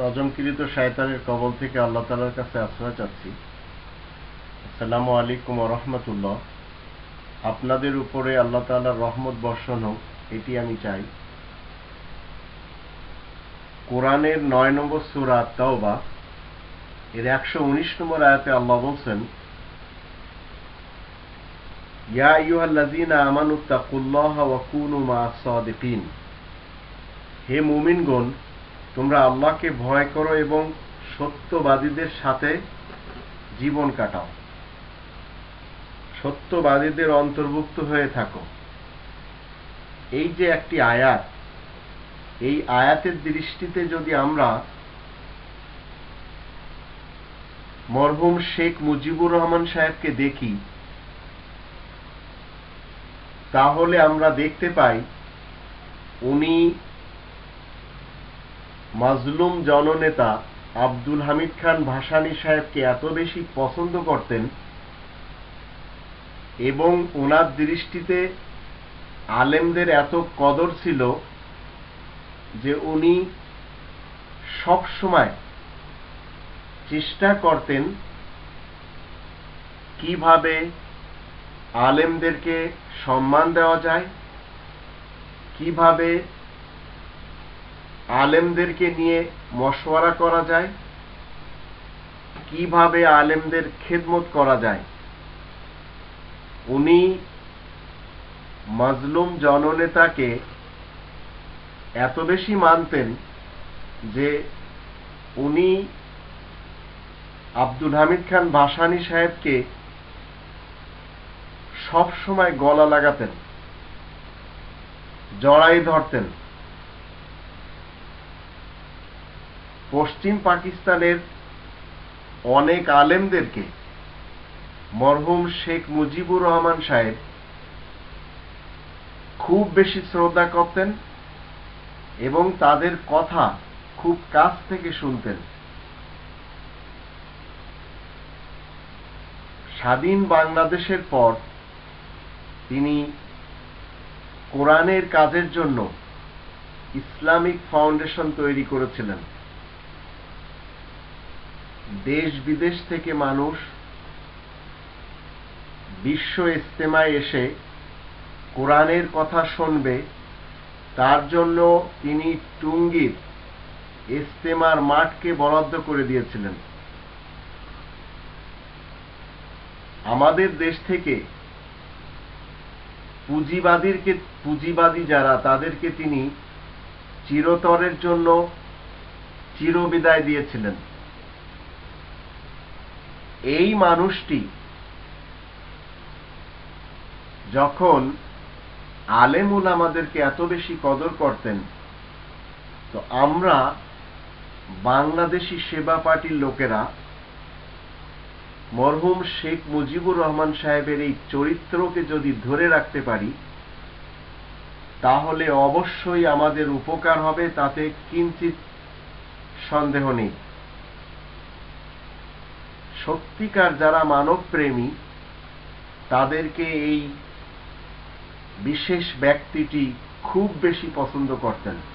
রজমকৃত শায়তানের কবল থেকে আল্লাহ তালার কাছে আশ্রয় চাচ্ছি। আসসালামু আলাইকুম রহমতুল্লাহ। আপনাদের উপরে আল্লাহ তালার রহমত বর্ষণ হোক এটি আমি চাই। কোরআনের নয় নম্বর সুরা তাওবা এর একশো উনিশ নম্বর আয়াতে আল্লাহ বলছেন, ইয়া আইয়ুহাল্লাযীনা আমানু তাকুল্লাহা ওয়া মা'আস সাদিকিন হে মুমিনগণ তোমরা আল্লাহকে ভয় করো এবং সত্যবাদীদের সাথে জীবন কাটাও। সত্যবাদীদের অন্তর্ভুক্ত হয়ে থাকো। এই যে একটি আয়াত, এই আয়াতের দৃষ্টিতে যদি আমরা মরহুম শেখ মুজিবুর রহমান সাহেবকে দেখি, তাহলে আমরা দেখতে পাই, উনি মাজলুম জননেতা আব্দুল হামিদ খান ভাসানী সাহেবকে এত বেশি পছন্দ করতেন এবং ওনার দৃষ্টিতে আলেমদের এত কদর ছিল যে উনি সব সময় চেষ্টা করতেন কীভাবে আলেমদেরকে সম্মান দেওয়া যায়, কীভাবে আলেমদেরকে নিয়ে মশওয়ারা করা যায়? কীভাবে আলেমদের খেদমত করা যায়? উনি মাজলুম জননেতাকে এত বেশি মানতেন যে উনি আব্দুল হামিদ খান ভাসানী সাহেবকে সব সময় গলা লাগাতেন, জড়াই ধরতেন। পশ্চিম পাকিস্তানের অনেক আলেমদেরকে মরহুম শেখ মুজিবুর রহমান সাহেব খুব বেশি শ্রদ্ধা করতেন এবং তাদের কথা খুব কাছ থেকে শুনতেন। স্বাধীন বাংলাদেশের পর তিনি কোরআনের কাজের জন্য ইসলামিক ফাউন্ডেশন তৈরি করেছিলেন। দেশ বিদেশ থেকে মানুষ বিশ্ব ইস্তেমায় এসে কোরআনের কথা শুনবে, তার জন্য তিনি টুঙ্গির ইস্তেমার মাঠকে বরাদ্দ করে দিয়েছিলেন। আমাদের দেশ থেকে পুঁজিবাদীরকে, পুঁজিবাদী যারা, তাদেরকে তিনি চিরতরের জন্য চিরবিদায় দিয়েছিলেন। এই মানুষটি যখন আলেমুল আমাদেরকে এত বেশি কদর করতেন, তো আমরা বাংলাদেশি সেবা পার্টির লোকেরা, মরহুম শেখ মুজিবুর রহমান সাহেবের এই চরিত্রকে যদি ধরে রাখতে পারি, তাহলে অবশ্যই আমাদের উপকার হবে, তাতে কিঞ্চিত সন্দেহ নেই। সত্যিকার যারা মানব প্রেমী তাদেরকে এই বিশেষ ব্যক্তিটি খুব বেশি পছন্দ করতেন।